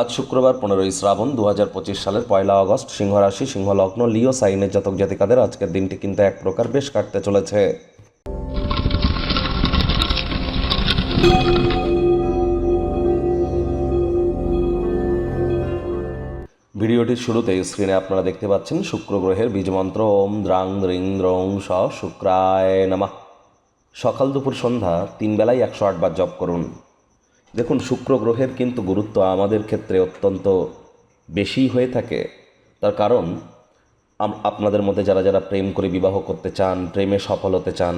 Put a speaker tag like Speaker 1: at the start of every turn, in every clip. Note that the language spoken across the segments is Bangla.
Speaker 1: আজ শুক্রবার পনেরোই শ্রাবণ দু হাজার পঁচিশ সালের পয়লা অগস্ট সিংহ রাশি সিংহ লগ্ন লিও, সাইনের জাতক জাতিকাদের আজকের দিনটি কিন্তু এক প্রকার বেশ কাটতে চলেছে। ভিডিওটির শুরুতেই স্ক্রিনে আপনারা দেখতে পাচ্ছেন শুক্র গ্রহের বীজমন্ত্র ওম দ্রাং দ্রিং দ্রং স শুক্রায় নামা। সকাল দুপুর সন্ধ্যা তিন বেলায় একশো আটবার জপ করুন। দেখুন, শুক্র গ্রহের কিন্তু গুরুত্ব আমাদের ক্ষেত্রে অত্যন্ত বেশি হয়ে থাকে। তার কারণ আপনাদের মধ্যে যারা যারা প্রেম করে বিবাহ করতে চান, প্রেমে সফল হতে চান,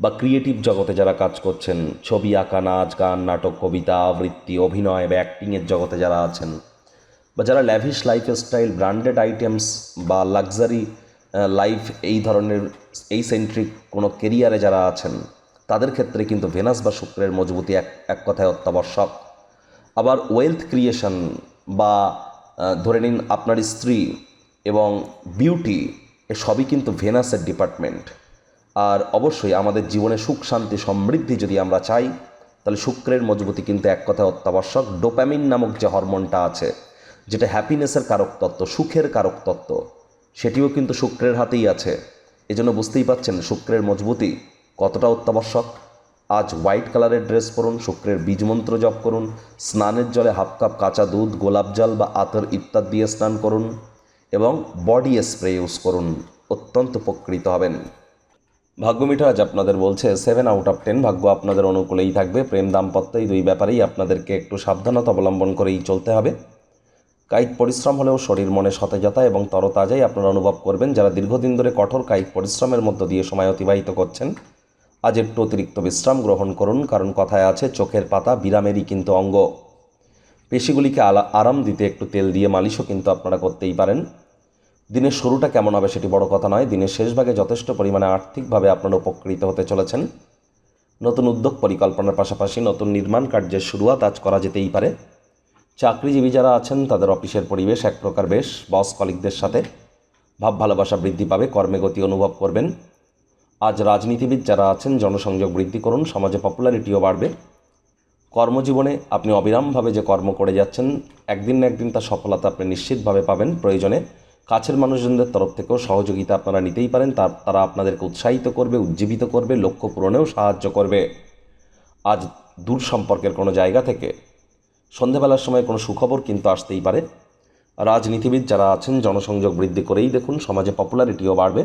Speaker 1: বা ক্রিয়েটিভ জগতে যারা কাজ করছেন, ছবি আঁকা, নাচ, গান, নাটক, কবিতা, আবৃত্তি, অভিনয়, বা অ্যাক্টিংয়ের জগতে যারা আছেন, বা যারা ল্যাভিশ লাইফস্টাইল ব্র্যান্ডেড আইটেমস বা লাক্সারি লাইফ এই ধরনের, এই সেন্ট্রিক কোনো কেরিয়ারে যারা আছেন তাদের ক্ষেত্রে কিন্তু ভেনাস বা শুক্রের মজবুতি এক এক কথায় অত্যাবশ্যক। আবার ওয়েলথ ক্রিয়েশন বা ধরে নিন আপনার স্ত্রী এবং বিউটি এ সবই কিন্তু ভেনাসের ডিপার্টমেন্ট আর অবশ্যই আমাদের জীবনে সুখ, শান্তি, সমৃদ্ধি যদি আমরা চাই, তাহলে শুক্রের মজবুতি কিন্তু এক কথায় অত্যাবশ্যক। ডোপ্যামিন নামক যে হরমোনটা আছে, যেটা হ্যাপিনেসের কারক তত্ত্ব, সুখের কারক তত্ত্ব, সেটিও কিন্তু শুক্রের হাতেই আছে। এজন্য বুঝতেই পাচ্ছেন শুক্রের মজবুতি কতটা অত্যাবশ্যক? আজ হোয়াইট কালারের ড্রেস পরুন, শুক্রের বীজমন্ত্র জপ করুন, স্নানের জলে হাফ কাপ কাঁচা দুধ, গোলাপ জল বা আতর ইত্যাদি দিয়ে স্নান করুন এবং বডি স্প্রে ইউজ করুন। অত্যন্ত উপকৃত হবেন। ভাগ্যমিটার আজ আপনাদের বলছে, সেভেন আউট অফ টেন ভাগ্য আপনাদের অনুকূলেই থাকবে। প্রেম দাম্পত্য, এই দুই ব্যাপারেই আপনাদেরকে একটু সাবধানতা অবলম্বন করেই চলতে হবে। কায়িক পরিশ্রম হলেও শরীর মনে সতেজতা এবং তরতাজাই আপনারা অনুভব করবেন যারা দীর্ঘদিন ধরে কঠোর কায়িক পরিশ্রমের মধ্য দিয়ে সময় অতিবাহিত করছেন। আজ একটু অতিরিক্ত বিশ্রাম গ্রহণ করুন, কারণ কথায় আছে, চোখের পাতা বিরামেরই কিন্তু অঙ্গ। পেশিগুলিকে আরাম দিতে একটু তেল দিয়ে মালিশও কিন্তু আপনারা করতেই পারেন। দিনের শুরুটা কেমন হবে সেটি বড় কথা নয়, দিনের শেষ ভাগে যথেষ্ট পরিমাণে আর্থিকভাবে আপনারা উপকৃত হতে চলেছেন। নতুন উদ্যোগ পরিকল্পনার পাশাপাশি নতুন নির্মাণ কার্যের শুরুয়াত আজ করা যেতেই পারে। চাকরিজীবী যারা আছেন, তাদের অফিসের পরিবেশ এক প্রকার বেশ, বস কলিকদের সাথে ভাব ভালোবাসা বৃদ্ধি পাবে, কর্মে গতি অনুভব করবেন। আজ রাজনীতিবিদ যারা আছেন, জনসংযোগ বৃদ্ধি করুন, সমাজে পপুলারিটিও বাড়বে। কর্মজীবনে আপনি অবিরামভাবে যে কর্ম করে যাচ্ছেন, একদিন না একদিন তার সফলতা আপনি নিশ্চিতভাবে পাবেন প্রয়োজনে। কাছের মানুষজনদের তরফ থেকেও সহযোগিতা আপনারা নিতেই পারেন তার আপনাদেরকে উৎসাহিত করবে, উজ্জীবিত করবে, লক্ষ্য পূরণেও সাহায্য করবে। আজ দূর সম্পর্কের কোনো জায়গা থেকে সন্ধেবেলার সময় কোনো সুখবর কিন্তু আসতেই পারে। রাজনীতিবিদ যারা আছেন, জনসংযোগ বৃদ্ধি করেই দেখুন, সমাজে পপুলারিটিও বাড়বে।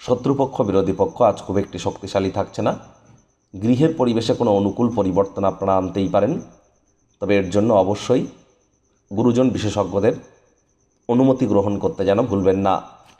Speaker 1: শত্রুপক্ষ, বিরোধী পক্ষ আজ খুব একটি শক্তিশালী থাকছে না। গৃহের পরিবেশে কোনো অনুকূল পরিবর্তন আপনারা আনতেই পারেন। তবে এর জন্য অবশ্যই গুরুজন বিশেষজ্ঞদের অনুমতি গ্রহণ করতে যেন ভুলবেন না।